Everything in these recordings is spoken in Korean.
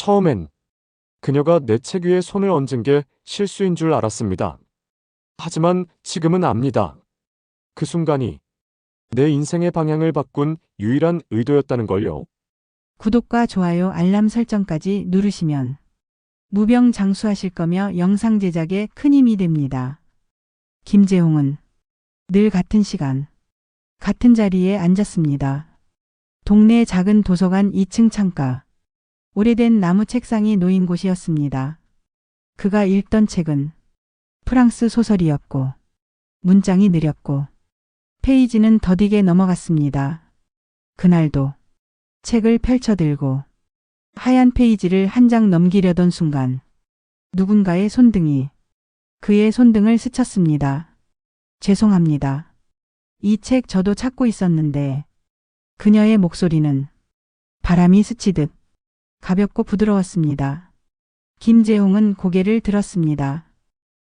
처음엔 그녀가 내 책 위에 손을 얹은 게 실수인 줄 알았습니다. 하지만 지금은 압니다. 그 순간이 내 인생의 방향을 바꾼 유일한 의도였다는 걸요. 구독과 좋아요, 알람 설정까지 누르시면 무병장수하실 거며 영상 제작에 큰 힘이 됩니다. 김재홍은 늘 같은 시간, 같은 자리에 앉았습니다. 동네 작은 도서관 2층 창가. 오래된 나무 책상이 놓인 곳이었습니다. 그가 읽던 책은 프랑스 소설이었고, 문장이 느렸고, 페이지는 더디게 넘어갔습니다. 그날도 책을 펼쳐들고 하얀 페이지를 한 장 넘기려던 순간 누군가의 손등이 그의 손등을 스쳤습니다. 죄송합니다. 이 책 저도 찾고 있었는데 그녀의 목소리는 바람이 스치듯 가볍고 부드러웠습니다. 김재홍은 고개를 들었습니다.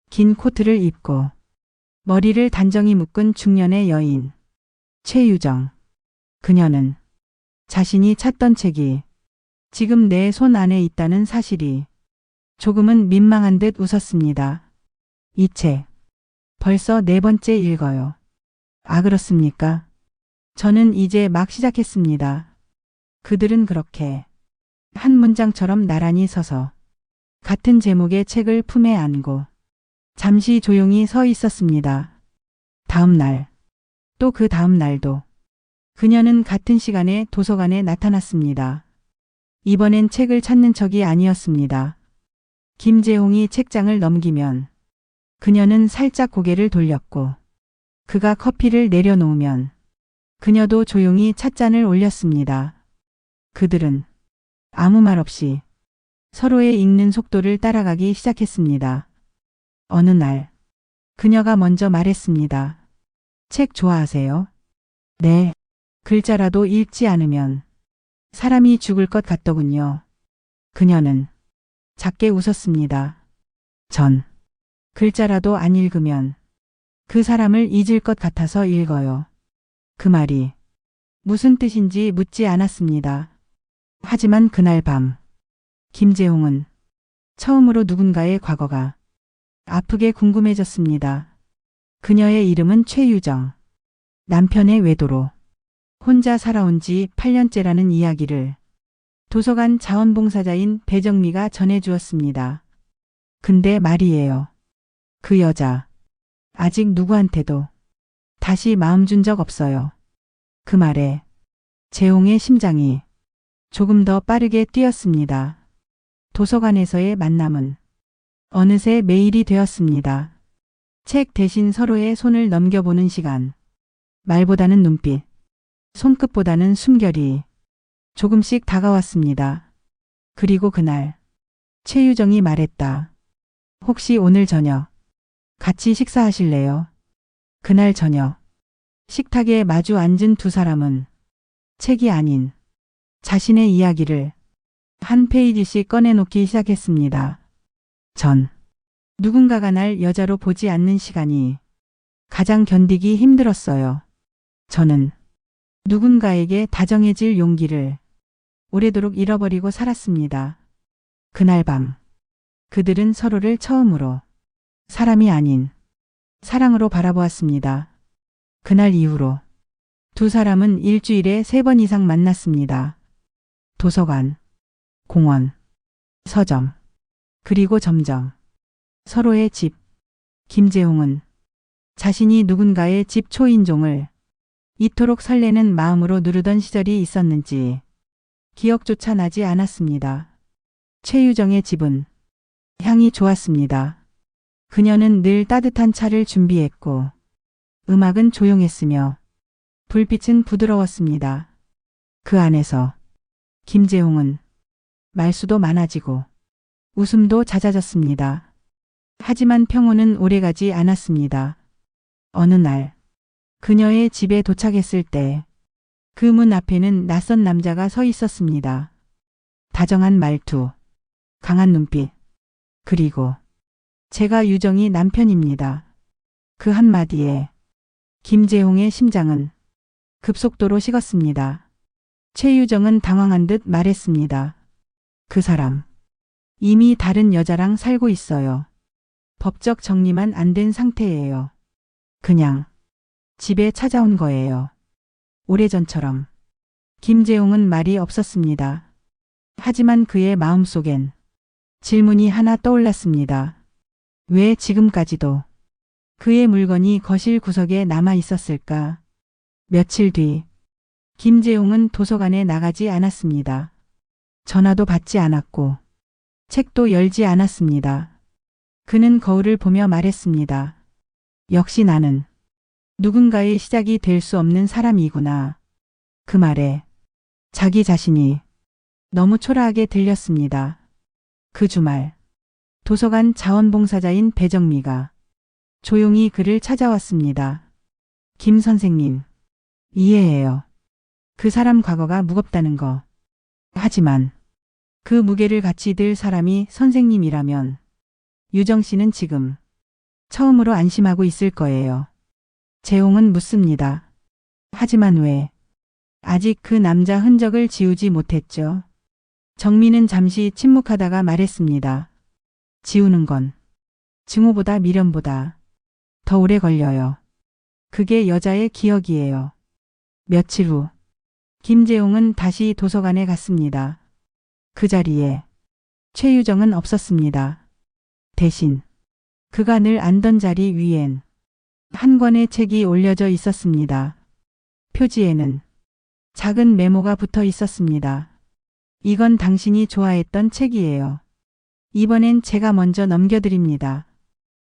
긴 코트를 입고 머리를 단정히 묶은 중년의 여인 최유정. 그녀는 자신이 찾던 책이 지금 내 손 안에 있다는 사실이 조금은 민망한 듯 웃었습니다. 이 책 벌써 네 번째 읽어요. 아 그렇습니까? 저는 이제 막 시작했습니다. 그들은 그렇게 한 문장처럼 나란히 서서 같은 제목의 책을 품에 안고 잠시 조용히 서 있었습니다. 다음 날, 또 그 다음 날도 그녀는 같은 시간에 도서관에 나타났습니다. 이번엔 책을 찾는 척이 아니었습니다. 김재홍이 책장을 넘기면 그녀는 살짝 고개를 돌렸고 그가 커피를 내려놓으면 그녀도 조용히 찻잔을 올렸습니다. 그들은 아무 말 없이 서로의 읽는 속도를 따라가기 시작했습니다. 어느 날 그녀가 먼저 말했습니다. 책 좋아하세요? 네. 글자라도 읽지 않으면 사람이 죽을 것 같더군요. 그녀는 작게 웃었습니다. 전 글자라도 안 읽으면 그 사람을 잊을 것 같아서 읽어요. 그 말이 무슨 뜻인지 묻지 않았습니다. 하지만 그날 밤 김재홍은 처음으로 누군가의 과거가 아프게 궁금해졌습니다. 그녀의 이름은 최유정. 남편의 외도로 혼자 살아온 지 8년째라는 이야기를 도서관 자원봉사자인 배정미가 전해주었습니다. 근데 말이에요. 그 여자, 아직 누구한테도 다시 마음 준 적 없어요. 그 말에 재홍의 심장이 조금 더 빠르게 뛰었습니다. 도서관에서의 만남은 어느새 매일이 되었습니다. 책 대신 서로의 손을 넘겨보는 시간. 말보다는 눈빛. 손끝보다는 숨결이 조금씩 다가왔습니다. 그리고 그날 최유정이 말했다. 혹시 오늘 저녁 같이 식사하실래요? 그날 저녁 식탁에 마주 앉은 두 사람은 책이 아닌 자신의 이야기를 한 페이지씩 꺼내놓기 시작했습니다. 전 누군가가 날 여자로 보지 않는 시간이 가장 견디기 힘들었어요. 저는 누군가에게 다정해질 용기를 오래도록 잃어버리고 살았습니다. 그날 밤 그들은 서로를 처음으로 사람이 아닌 사랑으로 바라보았습니다. 그날 이후로 두 사람은 일주일에 세 번 이상 만났습니다. 도서관, 공원, 서점, 그리고 점점 서로의 집. 김재홍은 자신이 누군가의 집 초인종을 이토록 설레는 마음으로 누르던 시절이 있었는지 기억조차 나지 않았습니다. 최유정의 집은 향이 좋았습니다. 그녀는 늘 따뜻한 차를 준비했고 음악은 조용했으며 불빛은 부드러웠습니다. 그 안에서 김재홍은 말수도 많아지고 웃음도 잦아졌습니다. 하지만 평온은 오래가지 않았습니다. 어느 날 그녀의 집에 도착했을 때 그 문 앞에는 낯선 남자가 서 있었습니다. 다정한 말투, 강한 눈빛, 그리고 제가 유정이 남편입니다. 그 한마디에 김재홍의 심장은 급속도로 식었습니다. 최유정은 당황한 듯 말했습니다. 그 사람. 이미 다른 여자랑 살고 있어요. 법적 정리만 안 된 상태예요. 그냥 집에 찾아온 거예요. 오래전처럼. 김재용은 말이 없었습니다. 하지만 그의 마음속엔 질문이 하나 떠올랐습니다. 왜 지금까지도 그의 물건이 거실 구석에 남아 있었을까? 며칠 뒤, 김재용은 도서관에 나가지 않았습니다. 전화도 받지 않았고, 책도 열지 않았습니다. 그는 거울을 보며 말했습니다. 역시 나는 누군가의 시작이 될 수 없는 사람이구나. 그 말에 자기 자신이 너무 초라하게 들렸습니다. 그 주말, 도서관 자원봉사자인 배정미가 조용히 그를 찾아왔습니다. 김 선생님, 이해해요. 그 사람 과거가 무겁다는 거. 하지만 그 무게를 같이 들 사람이 선생님이라면 유정 씨는 지금 처음으로 안심하고 있을 거예요. 재홍은 묻습니다. 하지만 왜 아직 그 남자 흔적을 지우지 못했죠? 정민은 잠시 침묵하다가 말했습니다. 지우는 건 증오보다 미련보다 더 오래 걸려요. 그게 여자의 기억이에요. 며칠 후, 김재용은 다시 도서관에 갔습니다. 그 자리에 최유정은 없었습니다. 대신 그가 늘 앉던 자리 위엔 한 권의 책이 올려져 있었습니다. 표지에는 작은 메모가 붙어 있었습니다. 이건 당신이 좋아했던 책이에요. 이번엔 제가 먼저 넘겨드립니다.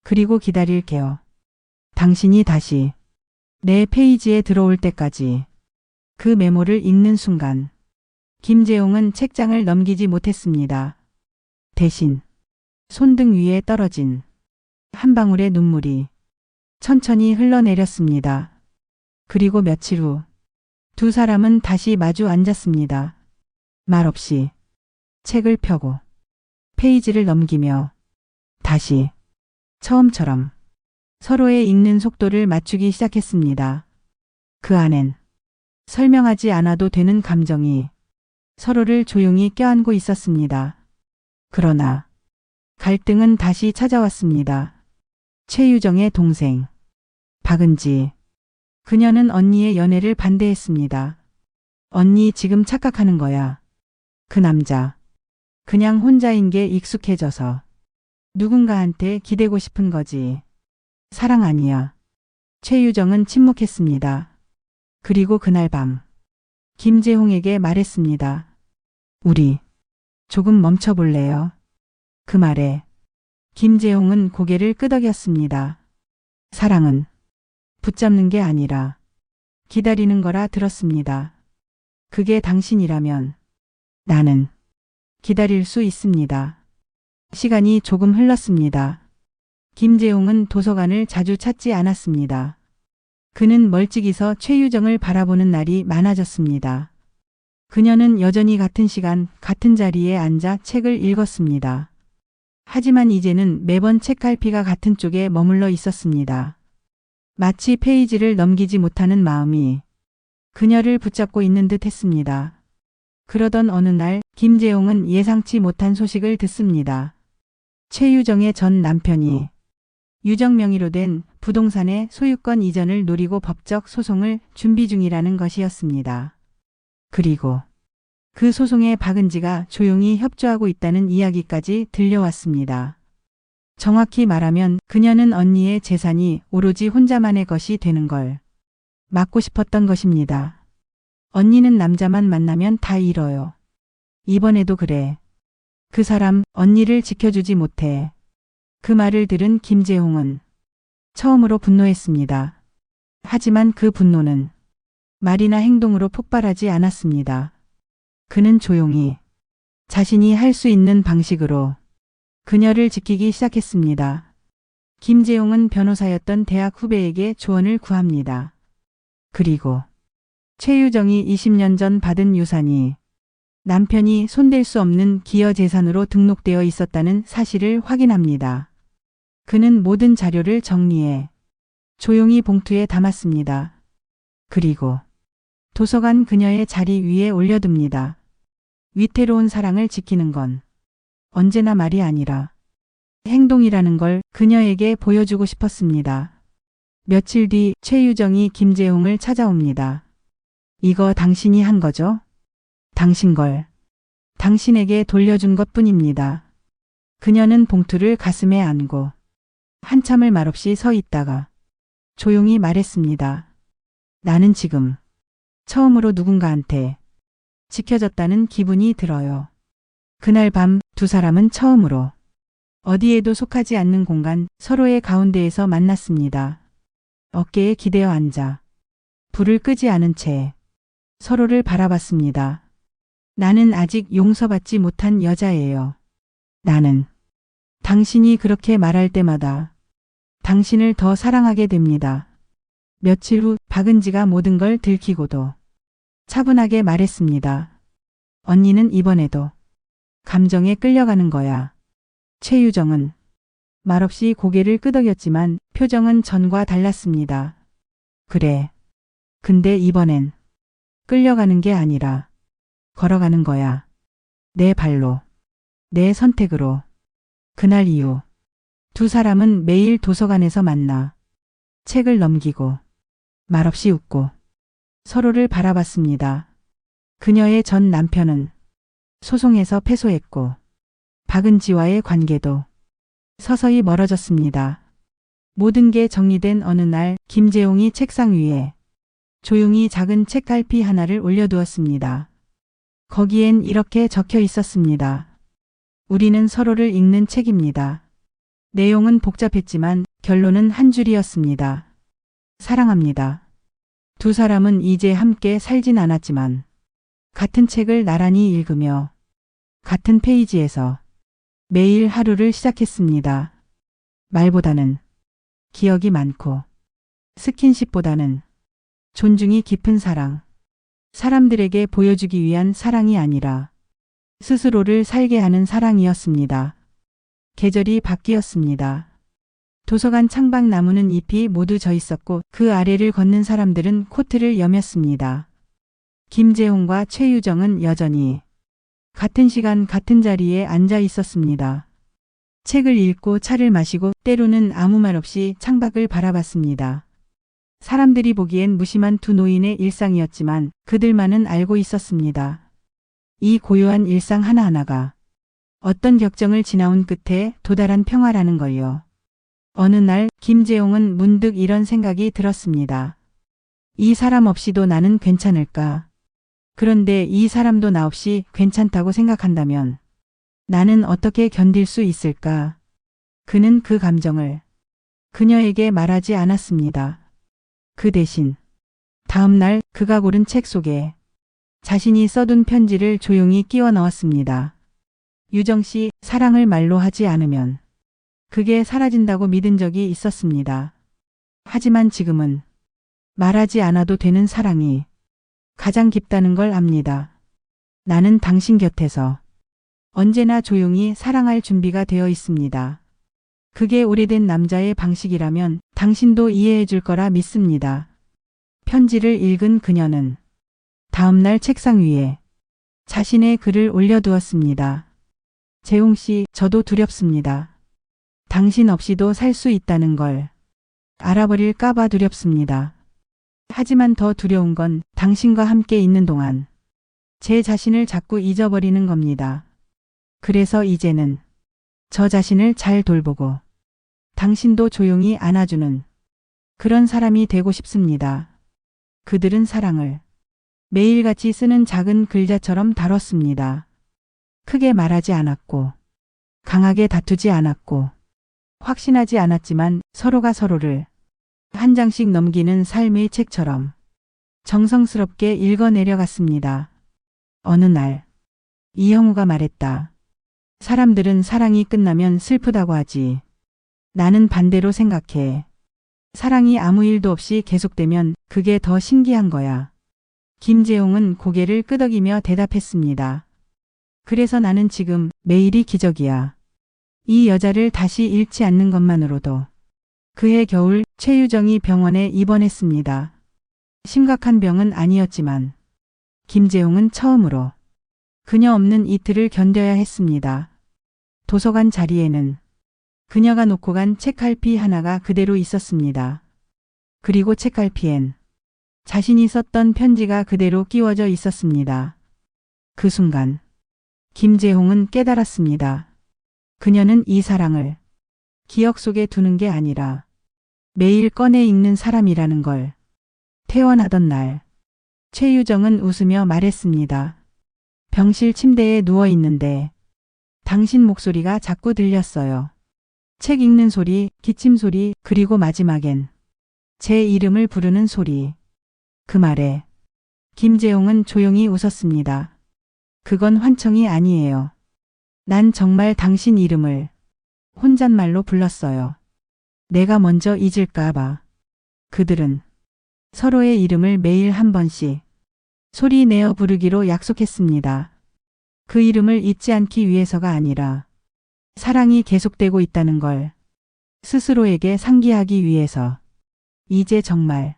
그리고 기다릴게요. 당신이 다시 내 페이지에 들어올 때까지 그 메모를 읽는 순간 김재용은 책장을 넘기지 못했습니다. 대신 손등 위에 떨어진 한 방울의 눈물이 천천히 흘러내렸습니다. 그리고 며칠 후 두 사람은 다시 마주 앉았습니다. 말없이 책을 펴고 페이지를 넘기며 다시 처음처럼 서로의 읽는 속도를 맞추기 시작했습니다. 그 안엔 설명하지 않아도 되는 감정이 서로를 조용히 껴안고 있었습니다. 그러나 갈등은 다시 찾아왔습니다. 최유정의 동생 박은지 그녀는 언니의 연애를 반대했습니다. 언니 지금 착각하는 거야. 그 남자 그냥 혼자인 게 익숙해져서 누군가한테 기대고 싶은 거지. 사랑 아니야. 최유정은 침묵했습니다. 그리고 그날 밤 김재홍에게 말했습니다. 우리 조금 멈춰볼래요? 그 말에 김재홍은 고개를 끄덕였습니다. 사랑은 붙잡는 게 아니라 기다리는 거라 들었습니다. 그게 당신이라면 나는 기다릴 수 있습니다. 시간이 조금 흘렀습니다. 김재용은 도서관을 자주 찾지 않았습니다. 그는 멀찍이서 최유정을 바라보는 날이 많아졌습니다. 그녀는 여전히 같은 시간, 같은 자리에 앉아 책을 읽었습니다. 하지만 이제는 매번 책갈피가 같은 쪽에 머물러 있었습니다. 마치 페이지를 넘기지 못하는 마음이 그녀를 붙잡고 있는 듯 했습니다. 그러던 어느 날 김재용은 예상치 못한 소식을 듣습니다. 최유정의 전 남편이 유정 명의로 된 부동산의 소유권 이전을 노리고 법적 소송을 준비 중이라는 것이었습니다. 그리고 그 소송에 박은지가 조용히 협조하고 있다는 이야기까지 들려왔습니다. 정확히 말하면 그녀는 언니의 재산이 오로지 혼자만의 것이 되는 걸 막고 싶었던 것입니다. 언니는 남자만 만나면 다 잃어요. 이번에도 그래. 그 사람 언니를 지켜주지 못해. 그 말을 들은 김재홍은 처음으로 분노했습니다. 하지만 그 분노는 말이나 행동으로 폭발하지 않았습니다. 그는 조용히 자신이 할 수 있는 방식으로 그녀를 지키기 시작했습니다. 김재용은 변호사였던 대학 후배에게 조언을 구합니다. 그리고 최유정이 20년 전 받은 유산이 남편이 손댈 수 없는 기여 재산으로 등록되어 있었다는 사실을 확인합니다. 그는 모든 자료를 정리해 조용히 봉투에 담았습니다. 그리고 도서관 그녀의 자리 위에 올려둡니다. 위태로운 사랑을 지키는 건 언제나 말이 아니라 행동이라는 걸 그녀에게 보여주고 싶었습니다. 며칠 뒤 최유정이 김재홍을 찾아옵니다. 이거 당신이 한 거죠? 당신 걸 당신에게 돌려준 것 뿐입니다. 그녀는 봉투를 가슴에 안고 한참을 말없이 서 있다가 조용히 말했습니다. 나는 지금 처음으로 누군가한테 지켜졌다는 기분이 들어요. 그날 밤 두 사람은 처음으로 어디에도 속하지 않는 공간 서로의 가운데에서 만났습니다. 어깨에 기대어 앉아 불을 끄지 않은 채 서로를 바라봤습니다. 나는 아직 용서받지 못한 여자예요. 나는 당신이 그렇게 말할 때마다 당신을 더 사랑하게 됩니다. 며칠 후 박은지가 모든 걸 들키고도 차분하게 말했습니다. 언니는 이번에도 감정에 끌려가는 거야. 최유정은 말없이 고개를 끄덕였지만 표정은 전과 달랐습니다. 그래. 근데 이번엔 끌려가는 게 아니라 걸어가는 거야. 내 발로. 내 선택으로. 그날 이후 두 사람은 매일 도서관에서 만나 책을 넘기고 말없이 웃고 서로를 바라봤습니다. 그녀의 전 남편은 소송에서 패소했고 박은지와의 관계도 서서히 멀어졌습니다. 모든 게 정리된 어느 날 김재용이 책상 위에 조용히 작은 책갈피 하나를 올려두었습니다. 거기엔 이렇게 적혀 있었습니다. 우리는 서로를 읽는 책입니다. 내용은 복잡했지만 결론은 한 줄이었습니다. 사랑합니다. 두 사람은 이제 함께 살진 않았지만 같은 책을 나란히 읽으며 같은 페이지에서 매일 하루를 시작했습니다. 말보다는 기억이 많고 스킨십보다는 존중이 깊은 사랑. 사람들에게 보여주기 위한 사랑이 아니라 스스로를 살게 하는 사랑이었습니다. 계절이 바뀌었습니다. 도서관 창밖 나무는 잎이 모두 져 있었고 그 아래를 걷는 사람들은 코트를 여몄습니다. 김재홍과 최유정은 여전히 같은 시간 같은 자리에 앉아 있었습니다. 책을 읽고 차를 마시고 때로는 아무 말 없이 창밖을 바라봤습니다. 사람들이 보기엔 무심한 두 노인의 일상이었지만 그들만은 알고 있었습니다. 이 고요한 일상 하나하나가 어떤 격정을 지나온 끝에 도달한 평화라는 걸요. 어느 날 김재용은 문득 이런 생각이 들었습니다. 이 사람 없이도 나는 괜찮을까? 그런데 이 사람도 나 없이 괜찮다고 생각한다면 나는 어떻게 견딜 수 있을까? 그는 그 감정을 그녀에게 말하지 않았습니다. 그 대신 다음 날 그가 고른 책 속에 자신이 써둔 편지를 조용히 끼워 넣었습니다. 유정 씨, 사랑을 말로 하지 않으면 그게 사라진다고 믿은 적이 있었습니다. 하지만 지금은 말하지 않아도 되는 사랑이 가장 깊다는 걸 압니다. 나는 당신 곁에서 언제나 조용히 사랑할 준비가 되어 있습니다. 그게 오래된 남자의 방식이라면 당신도 이해해 줄 거라 믿습니다. 편지를 읽은 그녀는 다음날 책상 위에 자신의 글을 올려두었습니다. 재홍 씨, 저도 두렵습니다. 당신 없이도 살 수 있다는 걸 알아버릴까봐 두렵습니다. 하지만 더 두려운 건 당신과 함께 있는 동안 제 자신을 자꾸 잊어버리는 겁니다. 그래서 이제는 저 자신을 잘 돌보고 당신도 조용히 안아주는 그런 사람이 되고 싶습니다. 그들은 사랑을 매일같이 쓰는 작은 글자처럼 다뤘습니다. 크게 말하지 않았고, 강하게 다투지 않았고, 확신하지 않았지만 서로가 서로를 한 장씩 넘기는 삶의 책처럼 정성스럽게 읽어 내려갔습니다. 어느 날, 이형우가 말했다. 사람들은 사랑이 끝나면 슬프다고 하지. 나는 반대로 생각해. 사랑이 아무 일도 없이 계속되면 그게 더 신기한 거야. 김재용은 고개를 끄덕이며 대답했습니다. 그래서 나는 지금 매일이 기적이야. 이 여자를 다시 잃지 않는 것만으로도 그해 겨울 최유정이 병원에 입원했습니다. 심각한 병은 아니었지만 김재용은 처음으로 그녀 없는 이틀을 견뎌야 했습니다. 도서관 자리에는 그녀가 놓고 간 책갈피 하나가 그대로 있었습니다. 그리고 책갈피엔 자신이 썼던 편지가 그대로 끼워져 있었습니다. 그 순간 김재홍은 깨달았습니다. 그녀는 이 사랑을 기억 속에 두는 게 아니라 매일 꺼내 읽는 사람이라는 걸 태어나던 날 최유정은 웃으며 말했습니다. 병실 침대에 누워 있는데 당신 목소리가 자꾸 들렸어요. 책 읽는 소리, 기침 소리, 그리고 마지막엔 제 이름을 부르는 소리. 그 말에 김재용은 조용히 웃었습니다. 그건 환청이 아니에요. 난 정말 당신 이름을 혼잣말로 불렀어요. 내가 먼저 잊을까봐. 그들은 서로의 이름을 매일 한 번씩 소리 내어 부르기로 약속했습니다. 그 이름을 잊지 않기 위해서가 아니라 사랑이 계속되고 있다는 걸 스스로에게 상기하기 위해서 이제 정말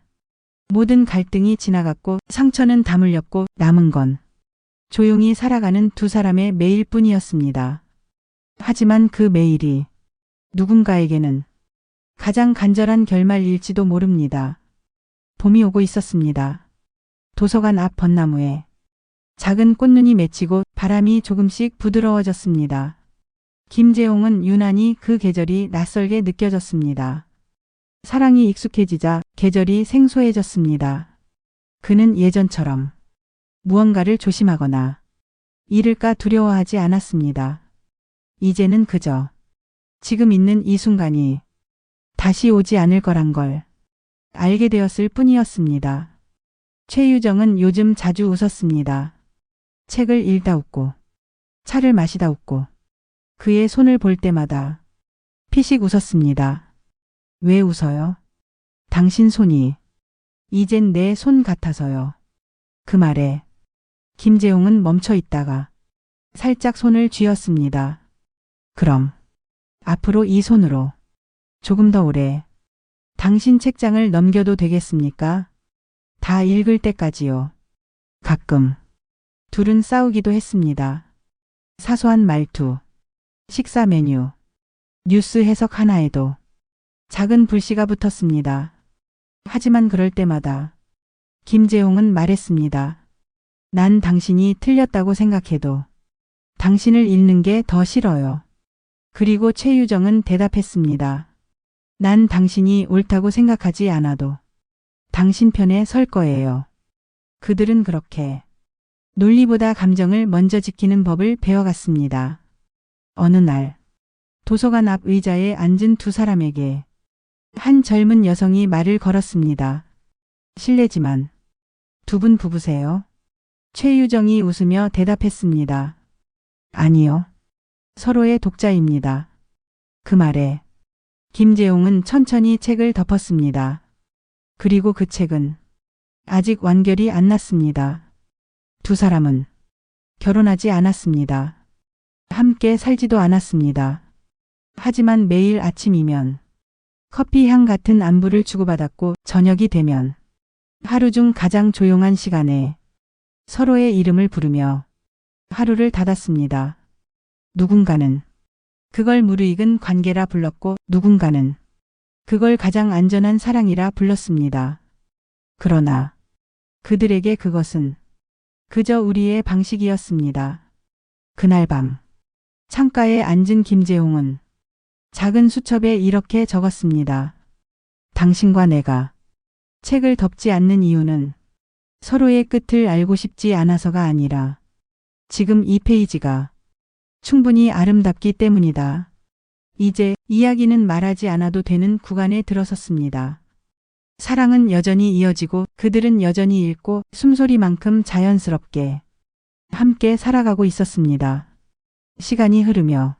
모든 갈등이 지나갔고 상처는 다물렸고 남은 건 조용히 살아가는 두 사람의 매일뿐이었습니다. 하지만 그 매일이 누군가에게는 가장 간절한 결말일지도 모릅니다. 봄이 오고 있었습니다. 도서관 앞 벚나무에 작은 꽃눈이 맺히고 바람이 조금씩 부드러워졌습니다. 김재홍은 유난히 그 계절이 낯설게 느껴졌습니다. 사랑이 익숙해지자 계절이 생소해졌습니다. 그는 예전처럼 무언가를 조심하거나 잃을까 두려워하지 않았습니다. 이제는 그저 지금 있는 이 순간이 다시 오지 않을 거란 걸 알게 되었을 뿐이었습니다. 최유정은 요즘 자주 웃었습니다. 책을 읽다 웃고 차를 마시다 웃고 그의 손을 볼 때마다 피식 웃었습니다. 왜 웃어요? 당신 손이 이젠 내 손 같아서요. 그 말에 김재용은 멈춰 있다가 살짝 손을 쥐었습니다. 그럼 앞으로 이 손으로 조금 더 오래 당신 책장을 넘겨도 되겠습니까? 다 읽을 때까지요. 가끔 둘은 싸우기도 했습니다. 사소한 말투, 식사 메뉴, 뉴스 해석 하나에도 작은 불씨가 붙었습니다. 하지만 그럴 때마다 김재홍은 말했습니다. 난 당신이 틀렸다고 생각해도 당신을 잃는 게 더 싫어요. 그리고 최유정은 대답했습니다. 난 당신이 옳다고 생각하지 않아도 당신 편에 설 거예요. 그들은 그렇게 논리보다 감정을 먼저 지키는 법을 배워갔습니다. 어느 날 도서관 앞 의자에 앉은 두 사람에게 한 젊은 여성이 말을 걸었습니다. 실례지만 두 분 부부세요? 최유정이 웃으며 대답했습니다. 아니요. 서로의 독자입니다. 그 말에 김재용은 천천히 책을 덮었습니다. 그리고 그 책은 아직 완결이 안 났습니다. 두 사람은 결혼하지 않았습니다. 함께 살지도 않았습니다. 하지만 매일 아침이면 커피 향 같은 안부를 주고받았고 저녁이 되면 하루 중 가장 조용한 시간에 서로의 이름을 부르며 하루를 닫았습니다. 누군가는 그걸 무르익은 관계라 불렀고 누군가는 그걸 가장 안전한 사랑이라 불렀습니다. 그러나 그들에게 그것은 그저 우리의 방식이었습니다. 그날 밤 창가에 앉은 김재홍은 작은 수첩에 이렇게 적었습니다. 당신과 내가 책을 덮지 않는 이유는 서로의 끝을 알고 싶지 않아서가 아니라 지금 이 페이지가 충분히 아름답기 때문이다. 이제 이야기는 말하지 않아도 되는 구간에 들어섰습니다. 사랑은 여전히 이어지고 그들은 여전히 읽고 숨소리만큼 자연스럽게 함께 살아가고 있었습니다. 시간이 흐르며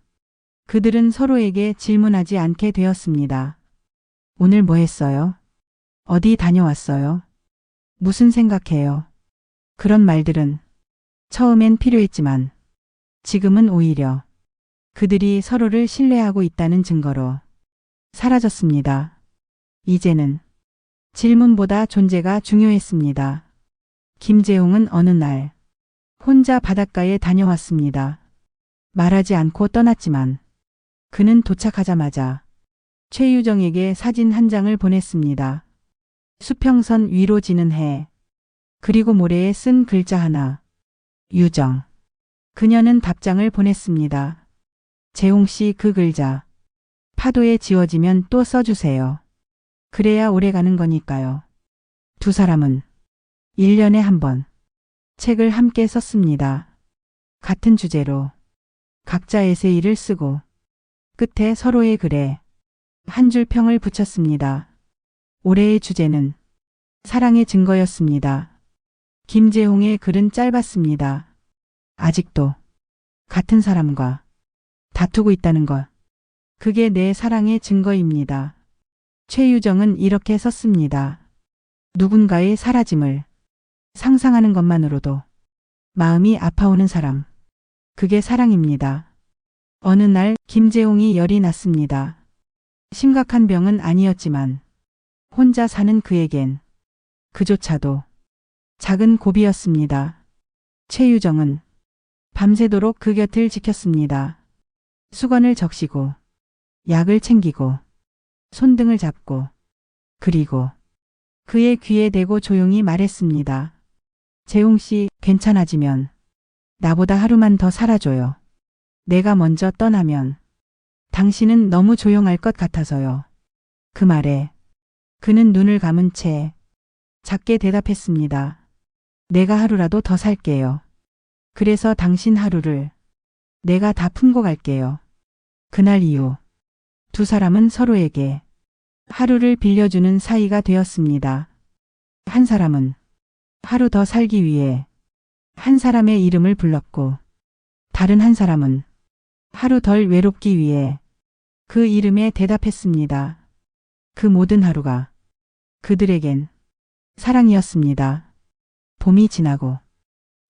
그들은 서로에게 질문하지 않게 되었습니다. 오늘 뭐 했어요? 어디 다녀왔어요? 무슨 생각해요? 그런 말들은 처음엔 필요했지만 지금은 오히려 그들이 서로를 신뢰하고 있다는 증거로 사라졌습니다. 이제는 질문보다 존재가 중요했습니다. 김재홍은 어느 날 혼자 바닷가에 다녀왔습니다. 말하지 않고 떠났지만 그는 도착하자마자 최유정에게 사진 한 장을 보냈습니다. 수평선 위로 지는 해. 그리고 모래에 쓴 글자 하나. 유정. 그녀는 답장을 보냈습니다. 재홍 씨 그 글자. 파도에 지워지면 또 써주세요. 그래야 오래 가는 거니까요. 두 사람은 1년에 한 번 책을 함께 썼습니다. 같은 주제로 각자 에세이를 쓰고 끝에 서로의 글에 한 줄 평을 붙였습니다. 올해의 주제는 사랑의 증거였습니다. 김재홍의 글은 짧았습니다. 아직도 같은 사람과 다투고 있다는 것. 그게 내 사랑의 증거입니다. 최유정은 이렇게 썼습니다. 누군가의 사라짐을 상상하는 것만으로도 마음이 아파오는 사람. 그게 사랑입니다. 어느 날 김재홍이 열이 났습니다. 심각한 병은 아니었지만 혼자 사는 그에겐 그조차도 작은 고비였습니다. 최유정은 밤새도록 그 곁을 지켰습니다. 수건을 적시고 약을 챙기고 손등을 잡고 그리고 그의 귀에 대고 조용히 말했습니다. 재홍 씨 괜찮아지면 나보다 하루만 더 살아줘요. 내가 먼저 떠나면 당신은 너무 조용할 것 같아서요. 그 말에 그는 눈을 감은 채 작게 대답했습니다. 내가 하루라도 더 살게요. 그래서 당신 하루를 내가 다 품고 갈게요. 그날 이후 두 사람은 서로에게 하루를 빌려주는 사이가 되었습니다. 한 사람은 하루 더 살기 위해 한 사람의 이름을 불렀고 다른 한 사람은 하루 덜 외롭기 위해 그 이름에 대답했습니다. 그 모든 하루가 그들에겐 사랑이었습니다. 봄이 지나고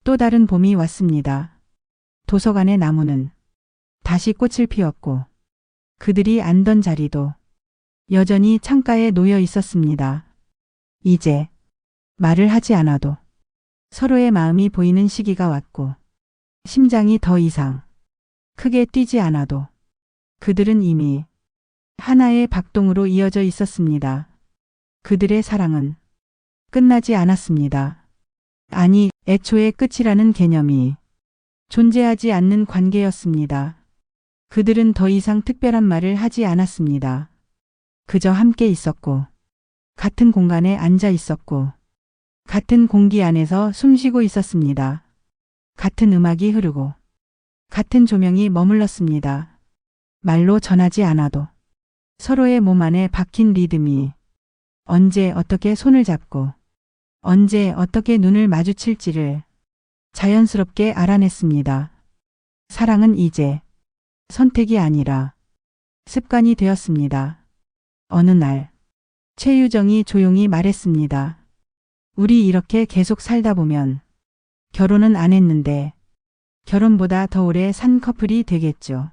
또 다른 봄이 왔습니다. 도서관의 나무는 다시 꽃을 피웠고 그들이 앉던 자리도 여전히 창가에 놓여 있었습니다. 이제 말을 하지 않아도 서로의 마음이 보이는 시기가 왔고 심장이 더 이상 크게 뛰지 않아도 그들은 이미 하나의 박동으로 이어져 있었습니다. 그들의 사랑은 끝나지 않았습니다. 아니, 애초에 끝이라는 개념이 존재하지 않는 관계였습니다. 그들은 더 이상 특별한 말을 하지 않았습니다. 그저 함께 있었고, 같은 공간에 앉아 있었고, 같은 공기 안에서 숨쉬고 있었습니다. 같은 음악이 흐르고, 같은 조명이 머물렀습니다. 말로 전하지 않아도 서로의 몸 안에 박힌 리듬이 언제 어떻게 손을 잡고 언제 어떻게 눈을 마주칠지를 자연스럽게 알아냈습니다. 사랑은 이제 선택이 아니라 습관이 되었습니다. 어느 날 최유정이 조용히 말했습니다. 우리 이렇게 계속 살다 보면 결혼은 안 했는데 결혼보다 더 오래 산 커플이 되겠죠.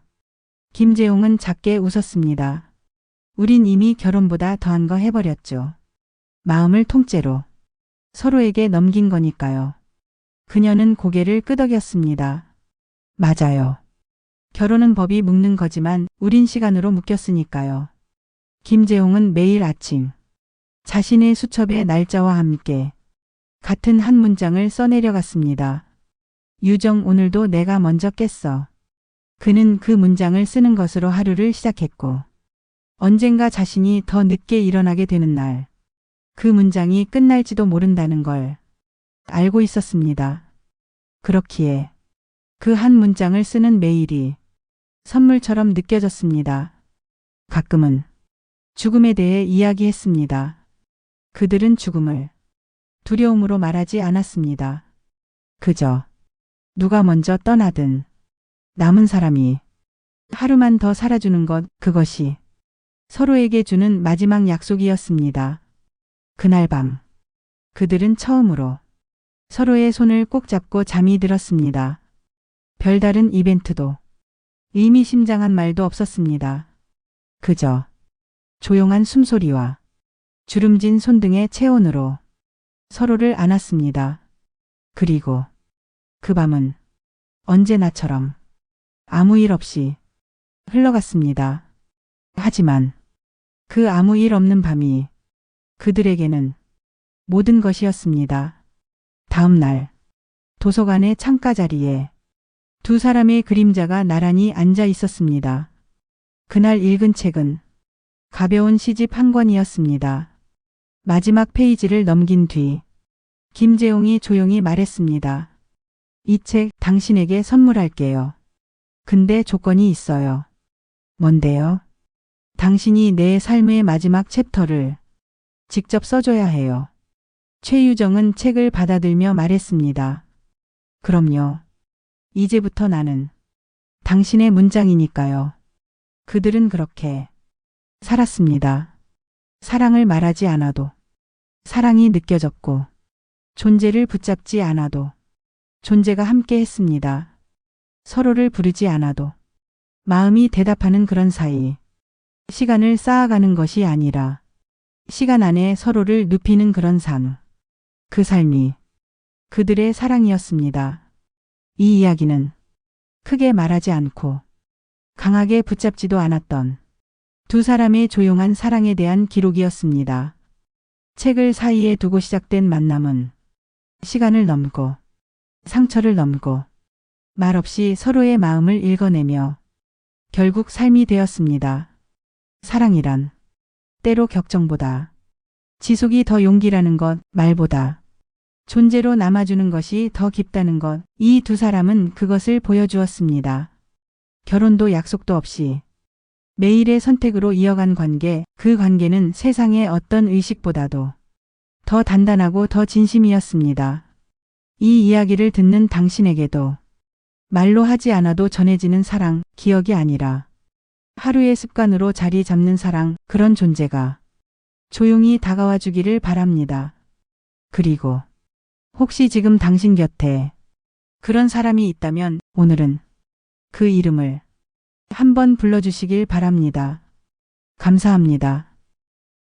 김재용은 작게 웃었습니다. 우린 이미 결혼보다 더한 거 해버렸죠. 마음을 통째로 서로에게 넘긴 거니까요. 그녀는 고개를 끄덕였습니다. 맞아요. 결혼은 법이 묶는 거지만 우린 시간으로 묶였으니까요. 김재홍은 매일 아침 자신의 수첩의 날짜와 함께 같은 한 문장을 써내려갔습니다. 유정 오늘도 내가 먼저 깼어. 그는 그 문장을 쓰는 것으로 하루를 시작했고 언젠가 자신이 더 늦게 일어나게 되는 날 그 문장이 끝날지도 모른다는 걸 알고 있었습니다. 그렇기에 그 한 문장을 쓰는 매일이 선물처럼 느껴졌습니다. 가끔은 죽음에 대해 이야기했습니다. 그들은 죽음을 두려움으로 말하지 않았습니다. 그저 누가 먼저 떠나든 남은 사람이 하루만 더 살아주는 것, 그것이 서로에게 주는 마지막 약속이었습니다. 그날 밤, 그들은 처음으로 서로의 손을 꼭 잡고 잠이 들었습니다. 별다른 이벤트도 의미심장한 말도 없었습니다. 그저 조용한 숨소리와 주름진 손등의 체온으로 서로를 안았습니다. 그리고 그 밤은 언제나처럼 아무 일 없이 흘러갔습니다. 하지만 그 아무 일 없는 밤이 그들에게는 모든 것이었습니다. 다음 날 도서관의 창가 자리에 두 사람의 그림자가 나란히 앉아 있었습니다. 그날 읽은 책은 가벼운 시집 한 권이었습니다. 마지막 페이지를 넘긴 뒤 김재용이 조용히 말했습니다. 이 책 당신에게 선물할게요. 근데 조건이 있어요. 뭔데요? 당신이 내 삶의 마지막 챕터를 직접 써줘야 해요. 최유정은 책을 받아들며 말했습니다. 그럼요. 이제부터 나는 당신의 문장이니까요. 그들은 그렇게 살았습니다. 사랑을 말하지 않아도 사랑이 느껴졌고 존재를 붙잡지 않아도 존재가 함께 했습니다. 서로를 부르지 않아도 마음이 대답하는 그런 사이 시간을 쌓아가는 것이 아니라 시간 안에 서로를 눕히는 그런 삶. 그 삶이 그들의 사랑이었습니다. 이 이야기는 크게 말하지 않고 강하게 붙잡지도 않았던 두 사람의 조용한 사랑에 대한 기록이었습니다. 책을 사이에 두고 시작된 만남은 시간을 넘고 상처를 넘고 말없이 서로의 마음을 읽어내며 결국 삶이 되었습니다. 사랑이란 때로 격정보다 지속이 더 용기라는 것 말보다 존재로 남아주는 것이 더 깊다는 것, 이 두 사람은 그것을 보여주었습니다. 결혼도 약속도 없이 매일의 선택으로 이어간 관계, 그 관계는 세상의 어떤 의식보다도 더 단단하고 더 진심이었습니다. 이 이야기를 듣는 당신에게도 말로 하지 않아도 전해지는 사랑, 기억이 아니라 하루의 습관으로 자리 잡는 사랑, 그런 존재가 조용히 다가와 주기를 바랍니다. 그리고 혹시 지금 당신 곁에 그런 사람이 있다면 오늘은 그 이름을 한번 불러주시길 바랍니다. 감사합니다.